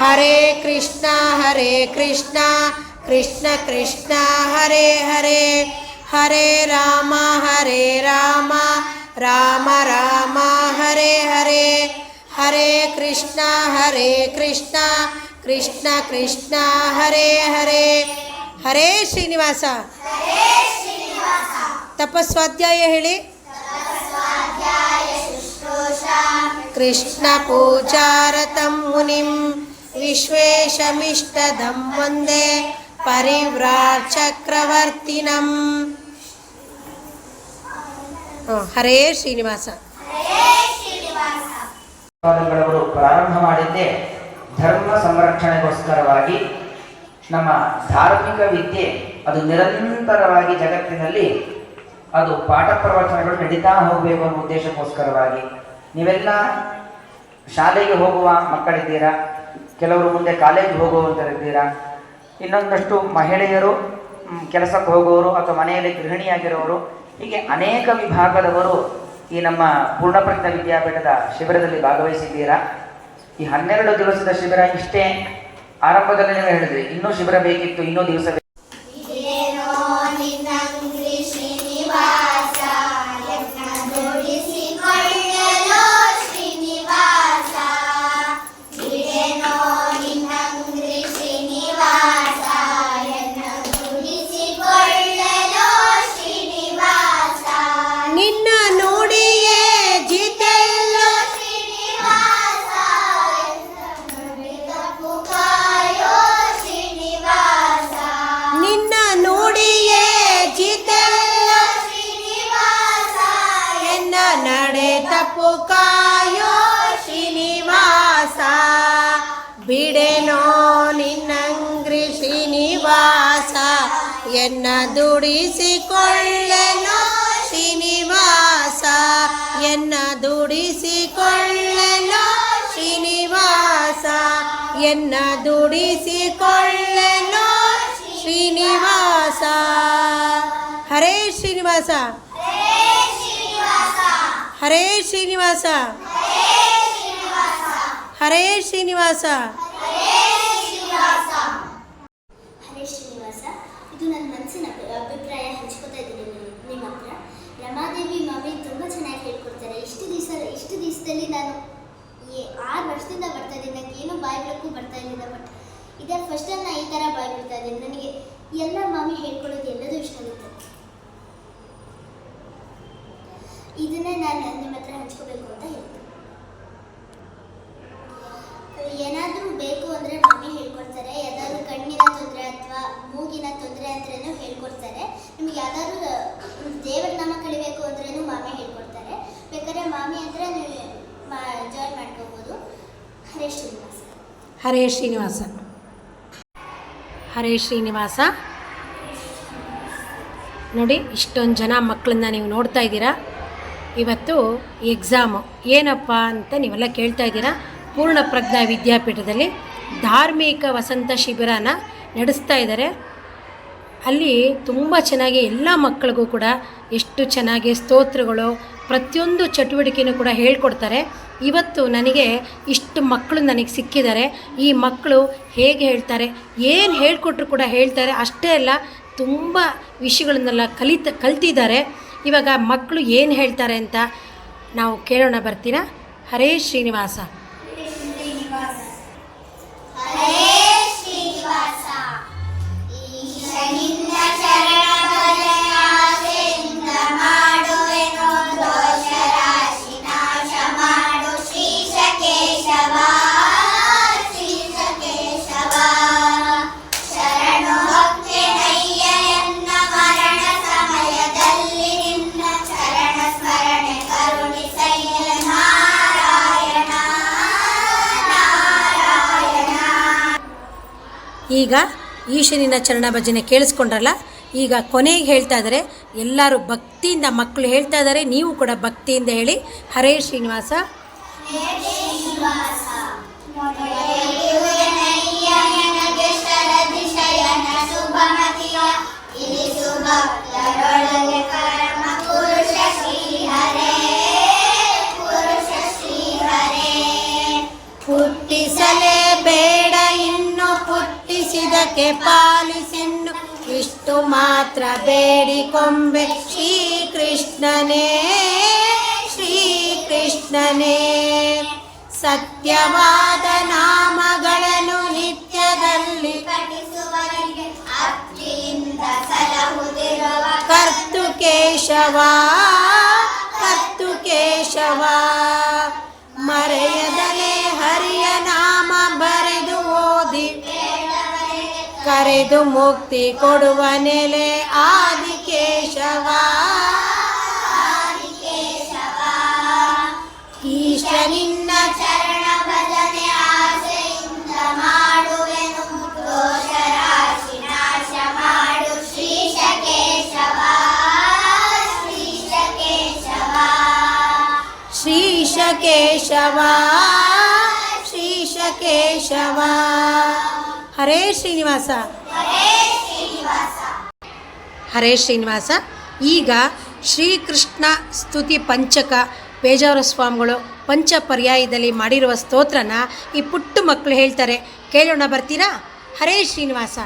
ಹರೇ ಕೃಷ್ಣ ಹರೇ ಕೃಷ್ಣ ಕೃಷ್ಣ ಕೃಷ್ಣ ಹರೇ ಹರೇ ಹರೇ ರಾಮ ಹರೇ ರಾಮ ರಾಮ ರಾಮ ಹರೇ ಹರೇ ಹರೇ ಕೃಷ್ಣ ಹರೇ ಕೃಷ್ಣ ಕೃಷ್ಣ ಕೃಷ್ಣ ಹರೇ ಹರೇ ಹರೇ ಶ್ರೀನಿವಾಸ ತಪಸ್ವಾಧ್ಯಾಯ ಹೇಳಿ ಕೃಷ್ಣ ಪೂಜಾರತಂ ಮುನಿಂ ವಿಶ್ವೇಶಮಿಷ್ಟದಂ ವಂದೇ ಹ, ಹರೇ ಶ್ರೀನಿವಾಸ. ಅವರು ಪ್ರಾರಂಭ ಮಾಡಿದ್ದೆ ಧರ್ಮ ಸಂರಕ್ಷಣೆಗೋಸ್ಕರವಾಗಿ. ನಮ್ಮ ಧಾರ್ಮಿಕ ವಿದ್ಯೆ ಅದು ನಿರಂತರವಾಗಿ ಜಗತ್ತಿನಲ್ಲಿ ಅದು ಪಾಠ ಪ್ರವಚನಗಳು ನಡೀತಾ ಹೋಗಬೇಕು ಅನ್ನೋ ಉದ್ದೇಶಕ್ಕೋಸ್ಕರವಾಗಿ. ನೀವೆಲ್ಲ ಶಾಲೆಗೆ ಹೋಗುವ ಮಕ್ಕಳಿದ್ದೀರಾ? ಕೆಲವರು ಮುಂದೆ ಕಾಲೇಜ್ ಹೋಗುವಂಥರಿದ್ದೀರಾ ಇನ್ನೊಂದಷ್ಟು ಮಹಿಳೆಯರು ಕೆಲಸಕ್ಕೆ ಹೋಗುವವರು ಅಥವಾ ಮನೆಯಲ್ಲಿ ಗೃಹಿಣಿಯಾಗಿರೋರು ಹೀಗೆ ಅನೇಕ ವಿಭಾಗದವರು ಈ ನಮ್ಮ ಪೂರ್ಣಪ್ರಜ್ಞ ವಿದ್ಯಾಪೀಠದ ಶಿಬಿರದಲ್ಲಿ ಭಾಗವಹಿಸಿದ್ದೀರಾ? ಈ ಹನ್ನೆರಡು ದಿವಸದ ಶಿಬಿರ ಇಷ್ಟೇ ಆರಂಭದಲ್ಲಿ ನೀವು ಹೇಳಿದ್ರಿ. ಇನ್ನೂ ಶಿಬಿರ ಬೇಕಿತ್ತು, ಇನ್ನೂ ದಿವಸ ಎನ್ನ ದುಡಿಸಿಕೊಳ್ಳೆನೋ ಶ್ರೀನಿವಾಸ. ಎನ್ನ ದುಡಿಸಿಕೊಳ್ಳೆನೋ ಶ್ರೀನಿವಾಸ. ಎನ್ನ ದುಡಿಸಿಕೊಳ್ಳೆನೋ ಶ್ರೀನಿವಾಸ. ಹರೇ ಶ್ರೀನಿವಾಸ. ಹರೇ ಶ್ರೀನಿವಾಸ. ಹರೇ ಶ್ರೀನಿವಾಸ ಹರೇ ಶ್ರೀನಿವಾಸ ಇದು ನನ್ನ ಮನಸ್ಸಿನ ಅಭಿ- ಅಭಿಪ್ರಾಯ ಹಂಚ್ಕೋತಾ ಇದ್ದೀನಿ ನಿಮ್ಮ- ನಿಮ್ಮ ಹತ್ರ ರಮಾದೇವಿ ಮಮ್ಮಿ ತುಂಬ ಚೆನ್ನಾಗಿ ಹೇಳ್ಕೊಡ್ತಾರೆ ಇಷ್ಟು ದಿವಸ ಇಷ್ಟು ದಿವಸದಲ್ಲಿ ನಾನು ಏ ಆರು ವರ್ಷದಿಂದ ಬರ್ತಾ ಇದ್ದೀನಿ. ನನಗೆ ಏನೂ ಬಾಯ್ಬಿಡೋಕ್ಕೂ ಬರ್ತಾ ಇರಲಿಲ್ಲ ಬಟ್ ಇದೇ ಫಸ್ಟ್ ಟೈಮ್ ನಾನು ಈ ಥರ ಬಾಯ್ಬಿಡ್ತಾ ಇದ್ದೀನಿ. ನನಗೆ ಎಲ್ಲ ಮಾಮಿ ಹೇಳ್ಕೊಳ್ಳೋದು ಎಲ್ಲದೂ ಇಷ್ಟ ಆಗುತ್ತೆ. ಇದನ್ನೇ ನಾನು ನಿಮ್ಮ ಹತ್ರ ಹಂಚ್ಕೋಬೇಕು ಅಂತ ಹೇಳ್ತೀನಿ. ಹರೇ ಶ್ರೀನಿವಾಸ. ಹರೇ ಶ್ರೀನಿವಾಸ. ನೋಡಿ, ಇಷ್ಟೊಂದು ಜನ ಮಕ್ಕಳನ್ನ ನೀವು ನೋಡ್ತಾ ಇದ್ದೀರಾ? ಇವತ್ತು ಎಕ್ಸಾಮು ಏನಪ್ಪ ಅಂತ ನೀವೆಲ್ಲ ಕೇಳ್ತಾ ಇದ್ದೀರಾ? ಪೂರ್ಣ ಪ್ರಜ್ಞಾ ವಿದ್ಯಾಪೀಠದಲ್ಲಿ ಧಾರ್ಮಿಕ ವಸಂತ ಶಿಬಿರನ ನಡೆಸ್ತಾ ಇದ್ದಾರೆ. ಅಲ್ಲಿ ತುಂಬ ಚೆನ್ನಾಗಿ ಎಲ್ಲ ಮಕ್ಕಳಿಗೂ ಕೂಡ ಎಷ್ಟು ಚೆನ್ನಾಗಿ ಸ್ತೋತ್ರಗಳು, ಪ್ರತಿಯೊಂದು ಚಟುವಟಿಕೆನೂ ಕೂಡ ಹೇಳ್ಕೊಡ್ತಾರೆ. ಇವತ್ತು ನನಗೆ ಇಷ್ಟು ಮಕ್ಕಳು ನನಗೆ ಸಿಕ್ಕಿದ್ದಾರೆ. ಈ ಮಕ್ಕಳು ಹೇಗೆ ಹೇಳ್ತಾರೆ, ಏನು ಹೇಳಿಕೊಟ್ರು ಕೂಡ ಹೇಳ್ತಾರೆ, ಅಷ್ಟೇ ಅಲ್ಲ, ತುಂಬ ವಿಷಯಗಳನ್ನೆಲ್ಲ ಕಲಿತ, ಕಲ್ತಿದ್ದಾರೆ. ಇವಾಗ ಮಕ್ಕಳು ಏನು ಹೇಳ್ತಾರೆ ಅಂತ ನಾವು ಕೇಳೋಣ, ಬರ್ತೀರಾ? ಹರೇ ಶ್ರೀನಿವಾಸ. ಈಗ ಈಶನಿನ ಚರಣ ಭಜನೆ ಕೇಳಿಸ್ಕೊಂಡ್ರಲ್ಲ, ಈಗ ಕೊನೆಗೆ ಹೇಳ್ತಾ ಇದ್ದಾರೆ ಎಲ್ಲರೂ ಭಕ್ತಿಯಿಂದ ಮಕ್ಕಳು ಹೇಳ್ತಾ ಇದ್ದಾರೆ ನೀವು ಕೂಡ ಭಕ್ತಿಯಿಂದ ಹೇಳಿ. ಹರೇ ಶ್ರೀನಿವಾಸ. ನನಗೆ ತಿಳಿಸಿದಕ್ಕೆ ಪಾಲಿಸೆನ್ನು ಇಷ್ಟು ಮಾತ್ರ ಬೇಡಿಕೊಂಬೆ. ಶ್ರೀಕೃಷ್ಣನೇ ಶ್ರೀಕೃಷ್ಣನೇ. ಸತ್ಯವಾದ ನಾಮಗಳನ್ನು ನಿತ್ಯದಲ್ಲಿ ಕರ್ತು ಕೇಶವ ಕರ್ತು ಕೇಶವ ಕರೆದು ಮುಕ್ತಿ ಕೊಡುವ ನೆಲೆ ಆದಿಕೇಶವ. ಈಶ ನಿನ್ನ ಚರಣ ಭಜನೆ ಆಸೆಯಿಂದ ಮಾಡುವೆನು ದೋಷರಾಶಿ ನಾಶ ಮಾಡು ಶ್ರೀಶ ಕೇಶವ ಶ್ರೀಶ ಕೇಶವ ಶ್ರೀಶ ಕೇಶವ ಶ್ರೀಶ ಕೇಶವ ಹರೇ ಶ್ರೀನಿವಾಸ. ಹರೇ ಶ್ರೀನಿವಾಸ. ಈಗ ಶ್ರೀಕೃಷ್ಣ ಸ್ತುತಿ ಪಂಚಕ ಪೇಜಾವರ ಸ್ವಾಮಿಗಳು ಪಂಚ ಪರ್ಯಾಯದಲ್ಲಿ ಮಾಡಿರುವ ಸ್ತೋತ್ರನ ಈ ಪುಟ್ಟು ಮಕ್ಕಳು ಹೇಳ್ತಾರೆ. ಕೇಳೋಣ ಬರ್ತೀರಾ? ಹರೇ ಶ್ರೀನಿವಾಸ.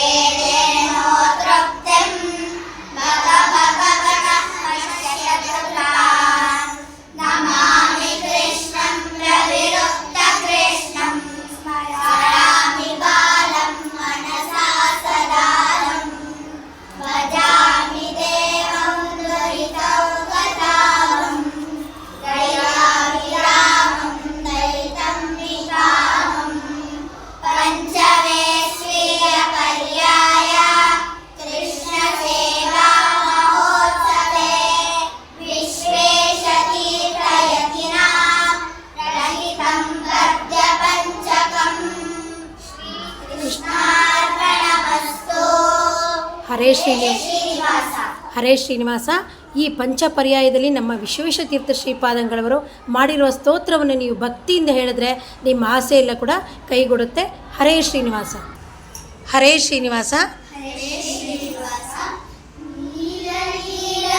Amen. ಹರೇ ಶ್ರೀನಿ ಶ್ರೀನಿವಾಸ ಹರೇ ಶ್ರೀನಿವಾಸ, ಈ ಪಂಚ ಪರ್ಯಾಯದಲ್ಲಿ ನಮ್ಮ ವಿಶ್ವೇಶತೀರ್ಥ ಶ್ರೀಪಾದಂಗಳವರು ಮಾಡಿರುವ ಸ್ತೋತ್ರವನ್ನು ನೀವು ಭಕ್ತಿಯಿಂದ ಹೇಳಿದ್ರೆ ನಿಮ್ಮ ಆಸೆ ಎಲ್ಲ ಕೂಡ ಕೈಗೊಡುತ್ತೆ. ಹರೇ ಶ್ರೀನಿವಾಸ. ಹರೇ ಶ್ರೀನಿವಾಸ. ನೀಲ ನೀಲ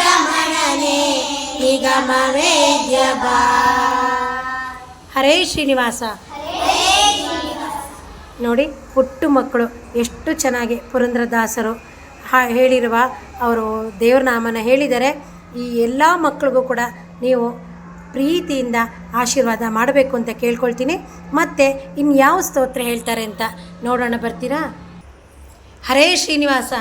ರಮಣನೆ ಹರೇ ಶ್ರೀನಿವಾಸ. ನೋಡಿ ಪುಟ್ಟು ಮಕ್ಕಳು ಎಷ್ಟು ಚೆನ್ನಾಗಿ ಪುರಂದ್ರದಾಸರು ಹೇಳಿರುವ ಅವರು ದೇವ್ರ ನಾಮನ ಹೇಳಿದರೆ ಈ ಎಲ್ಲ ಮಕ್ಕಳಿಗೂ ಕೂಡ ನೀವು ಪ್ರೀತಿಯಿಂದ ಆಶೀರ್ವಾದ ಮಾಡಬೇಕು ಅಂತ ಕೇಳ್ಕೊಳ್ತೀನಿ. ಮತ್ತು ಇನ್ಯಾವ ಸ್ತೋತ್ರ ಹೇಳ್ತಾರೆ ಅಂತ ನೋಡೋಣ ಬರ್ತೀರಾ? ಹರೇ ಶ್ರೀನಿವಾಸ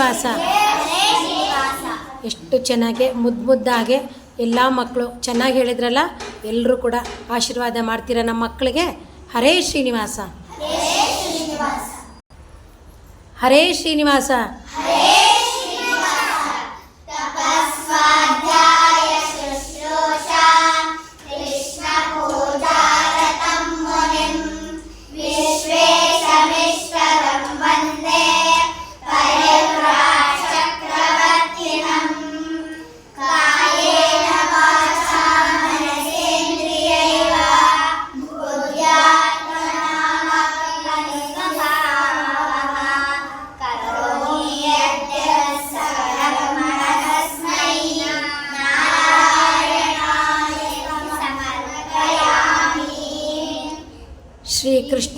ಶ್ರೀನಿವಾಸ. ಎಷ್ಟು ಚೆನ್ನಾಗಿ ಮುದ್ದು ಮುದ್ದಾಗೆ ಎಲ್ಲ ಮಕ್ಕಳು ಚೆನ್ನಾಗಿ ಹೇಳಿದ್ರಲ್ಲ ಎಲ್ಲರೂ ಕೂಡ ಆಶೀರ್ವಾದ ಮಾಡ್ತೀರಾ ನಮ್ಮ ಮಕ್ಕಳಿಗೆ ಹರೇ ಶ್ರೀನಿವಾಸ. ಹರೇ ಶ್ರೀನಿವಾಸ.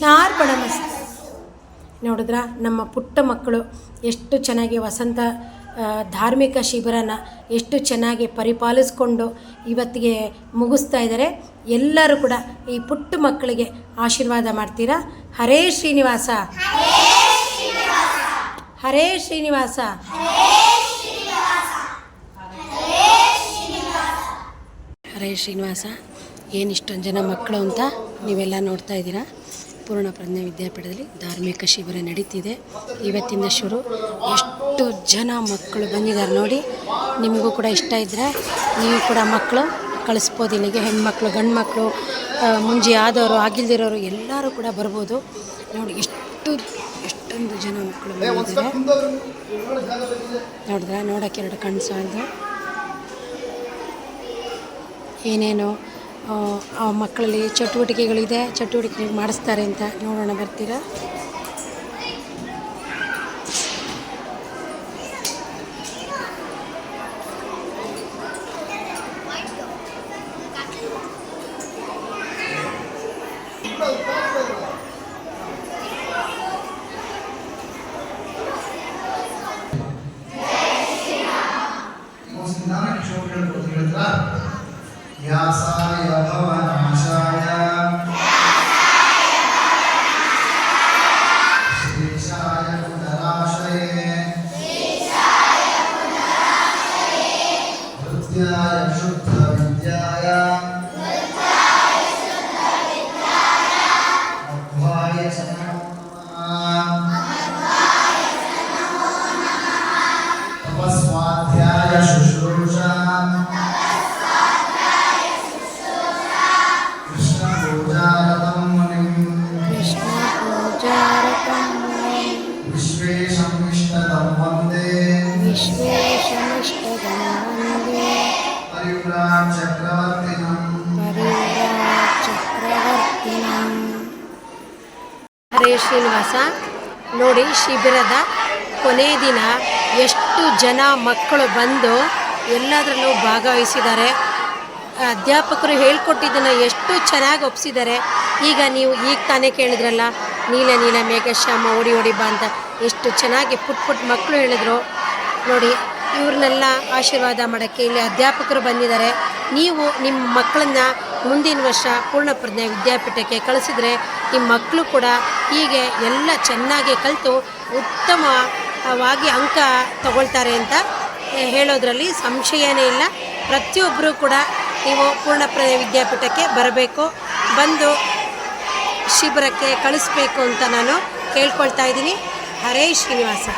ಕೃಷ್ಣಾರ್ಪಣಮಸ್ತು ನೋಡಿದ್ರ, ನಮ್ಮ ಪುಟ್ಟ ಮಕ್ಕಳು ಎಷ್ಟು ಚೆನ್ನಾಗಿ ವಸಂತ ಧಾರ್ಮಿಕ ಶಿಬಿರನ ಎಷ್ಟು ಚೆನ್ನಾಗಿ ಪರಿಪಾಲಿಸ್ಕೊಂಡು ಇವತ್ತಿಗೆ ಮುಗಿಸ್ತಾ ಇದ್ದಾರೆ ಎಲ್ಲರೂ ಕೂಡ ಈ ಪುಟ್ಟ ಮಕ್ಕಳಿಗೆ ಆಶೀರ್ವಾದ ಮಾಡ್ತೀರಾ? ಹರೇ ಶ್ರೀನಿವಾಸ. ಹರೇ ಶ್ರೀನಿವಾಸ. ಹರೇ ಶ್ರೀನಿವಾಸ. ಏನು ಇಷ್ಟೊಂದು ಜನ ಮಕ್ಕಳು ಅಂತ ನೀವೆಲ್ಲ ನೋಡ್ತಾ ಇದ್ದೀರಾ? ಪೂರ್ಣ ಪ್ರಜ್ಞಾ ವಿದ್ಯಾಪೀಠದಲ್ಲಿ ಧಾರ್ಮಿಕ ಶಿಬಿರ ನಡೀತಿದೆ. ಇವತ್ತಿಂದ ಶುರು. ಎಷ್ಟು ಜನ ಮಕ್ಕಳು ಬಂದಿದ್ದಾರೆ ನೋಡಿ. ನಿಮಗೂ ಕೂಡ ಇಷ್ಟ ಇದ್ದರೆ ನೀವು ಕೂಡ ಮಕ್ಕಳು ಕಳಿಸ್ಬೋದು ಇಲ್ಲಿಗೆ. ಹೆಣ್ಮಕ್ಳು ಗಂಡು ಮಕ್ಕಳು ಮುಂಜಿ ಆದವರು, ಆಗಿಲ್ದಿರೋರು ಎಲ್ಲರೂ ಕೂಡ ಬರ್ಬೋದು. ನೋಡಿ, ಎಷ್ಟು, ಎಷ್ಟೊಂದು ಜನ ಮಕ್ಕಳು ಬಂದಿದ್ದಾರೆ. ನೋಡಿದ್ರೆ ನೋಡೋಕ್ಕೆ ಎರಡು ಕಣ್ಣು ಸಾಲದು. ಏನೇನು ಮಕ್ಕಳಲ್ಲಿ ಚಟುವಟಿಕೆಗಳಿದೆ. ಚಟುವಟಿಕೆ ಮಾಡಿಸ್ತಾರೆ ಅಂತ ನೋಡೋಣ ಬರ್ತೀರಾ? ಹರೇ ಶ್ರೀನಿವಾಸ, ನೋಡಿ ಶಿಬಿರದ ಕೊನೆ ದಿನ ಎಷ್ಟು ಜನ ಮಕ್ಕಳು ಬಂದು ಎಲ್ಲದರಲ್ಲೂ ಭಾಗವಹಿಸಿದ್ದಾರೆ. ಅಧ್ಯಾಪಕರು ಹೇಳ್ಕೊಟ್ಟಿದ್ದನ್ನು ಎಷ್ಟು ಚೆನ್ನಾಗಿ ಒಪ್ಪಿಸಿದ್ದಾರೆ ಈಗ ನೀವು ಈಗ ತಾನೇ ಕೇಳಿದ್ರಲ್ಲ, ನೀಲ ನೀಲ ಮೇಘಶ್ಯಾಮ ಓಡಿ ಓಡಿ ಬಾ ಅಂತ ಎಷ್ಟು ಚೆನ್ನಾಗಿ ಪುಟ್ ಪುಟ್ ಮಕ್ಕಳು ಹೇಳಿದ್ರು. ನೋಡಿ, ಇವ್ರನ್ನೆಲ್ಲ ಆಶೀರ್ವಾದ ಮಾಡೋಕ್ಕೆ ಇಲ್ಲಿ ಅಧ್ಯಾಪಕರು ಬಂದಿದ್ದಾರೆ. ನೀವು ನಿಮ್ಮ ಮಕ್ಕಳನ್ನ ಮುಂದಿನ ವರ್ಷ ಪೂರ್ಣಪ್ರಜ್ಞೆ ವಿದ್ಯಾಪೀಠಕ್ಕೆ ಕಳಿಸಿದರೆ ನಿಮ್ಮ ಮಕ್ಕಳು ಕೂಡ ಹೀಗೆ ಎಲ್ಲ ಚೆನ್ನಾಗಿ ಕಲಿತು ಉತ್ತಮವಾಗಿ ಅಂಕ ತಗೊಳ್ತಾರೆ ಅಂತ ಹೇಳೋದ್ರಲ್ಲಿ ಸಂಶಯನೇ ಇಲ್ಲ. ಪ್ರತಿಯೊಬ್ಬರೂ ಕೂಡ ನೀವು ಪೂರ್ಣಪ್ರಜ್ಞೆ ವಿದ್ಯಾಪೀಠಕ್ಕೆ ಬರಬೇಕು. ಬಂದು ಶಿಬಿರಕ್ಕೆ ಕಳಿಸ್ಬೇಕು ಅಂತ ನಾನು ಕೇಳ್ಕೊಳ್ತಾ ಇದ್ದೀನಿ. ಹರೇ ಶ್ರೀನಿವಾಸ.